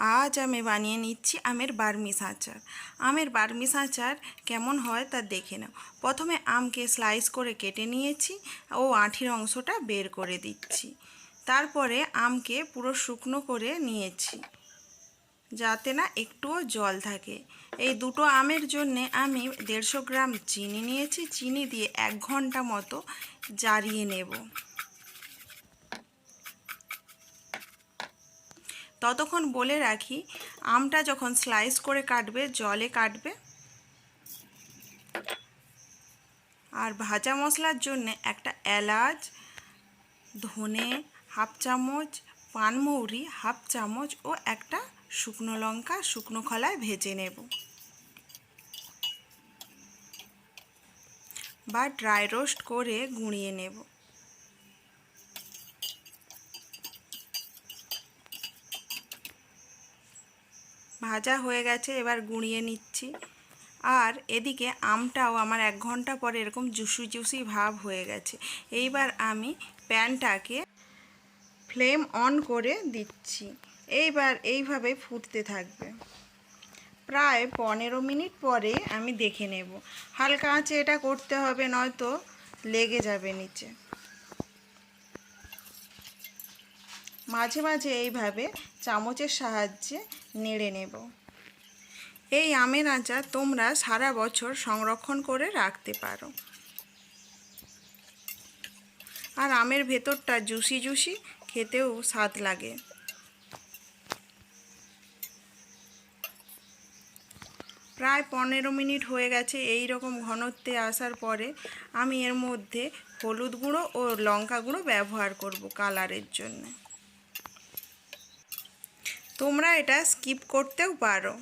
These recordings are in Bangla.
আজ আমি বানিয়ে নিচ্ছি আমের বার্মিস আচার। আমের বার্মিস আচার কেমন হয় তা দেখে নাও। প্রথমে আমকে স্লাইস করে কেটে নিয়েছি ও আঁঠির অংশটা বের করে দিচ্ছি। তারপরে আমকে পুরো শুকনো করে নিয়েছি, যাতে না একটুও জল থাকে। এই দুটো আমের জন্যে আমি দেড়শো গ্রাম চিনি নিয়েছি। চিনি দিয়ে এক ঘণ্টা মতো জারিয়ে নেব। ততক্ষণ বলে রাখি, আমটা যখন স্লাইস করে কাটবে, জলে কাটবে। আর ভাজা মশলার জন্য একটা এলাচ, ধনে হাফ চামচ পানমৌরি হাফ চামচ ও একটা শুকনো লঙ্কা, শুকনো খলায় ভেজে নেব। বা ড্রাই রোস্ট করে গুঁড়িয়ে নেব। ভাজা হয়ে গেছে, এবার গুঁড়িয়ে নিচ্ছি। আর এদিকে আমটাও আমার এক ঘণ্টা পরে এরকম জুসি জুসি ভাব হয়ে গেছে। এইবার আমি প্যানটাকে ফ্লেম অন করে দিচ্ছি। এইবার এইভাবে ফুটতে থাকবে। প্রায় পনেরো মিনিট পরে আমি দেখে নেব। হালকা আঁচে এটা করতে হবে, নয়তো লেগে যাবে নিচে। মাঝে মাঝে এইভাবে চামচের সাহায্যে নেড়ে নেব। এই আমের আচার তোমরা সারা বছর সংরক্ষণ করে রাখতে পারো। আর আমের ভেতরটা জুসি জুসি খেতেও স্বাদ লাগে। প্রায় পনেরো মিনিট হয়ে গেছে এই রকম ঘনত্বে আসার পরে আমি এর মধ্যে হলুদ গুঁড়ো ও লঙ্কা গুঁড়ো ব্যবহার করব কালারের জন্য। তোমরা এটা স্কিপ করতেও পারো।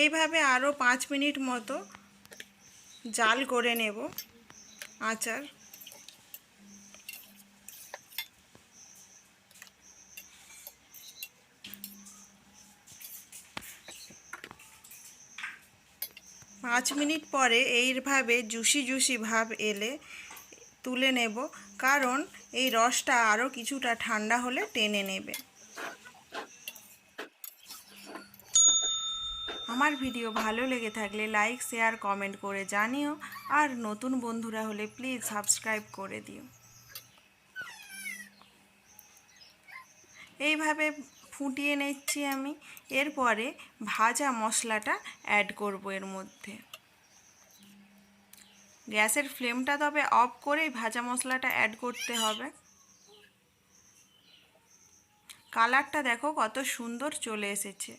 এইভাবে আরও পাঁচ মিনিট মতো জাল করে নেব আচার। পাঁচ মিনিট পরে এইভাবে জুসি জুসি ভাব এলে তুলে নেব, কারণ এই রসটা আরও কিছুটা ঠান্ডা হলে টেনে নেবে। আমার ভিডিও ভালো লেগে থাকলে লাইক, শেয়ার, কমেন্ট করে জানিও। আর নতুন বন্ধুরা হলে প্লিজ সাবস্ক্রাইব করে দিও। এইভাবে ফুটিয়ে নিচ্ছি আমি। এরপরে ভাজা মশলাটা অ্যাড করব এর মধ্যে। গ্যাসের ফ্লেমটা তবে অফ করেই ভাজা মশলাটা অ্যাড করতে হবে। কালারটা দেখো কত সুন্দর চলে এসেছে।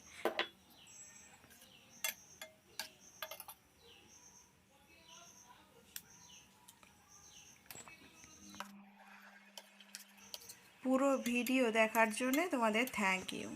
পুরো ভিডিও দেখার জন্য তোমাদের থ্যাংক ইউ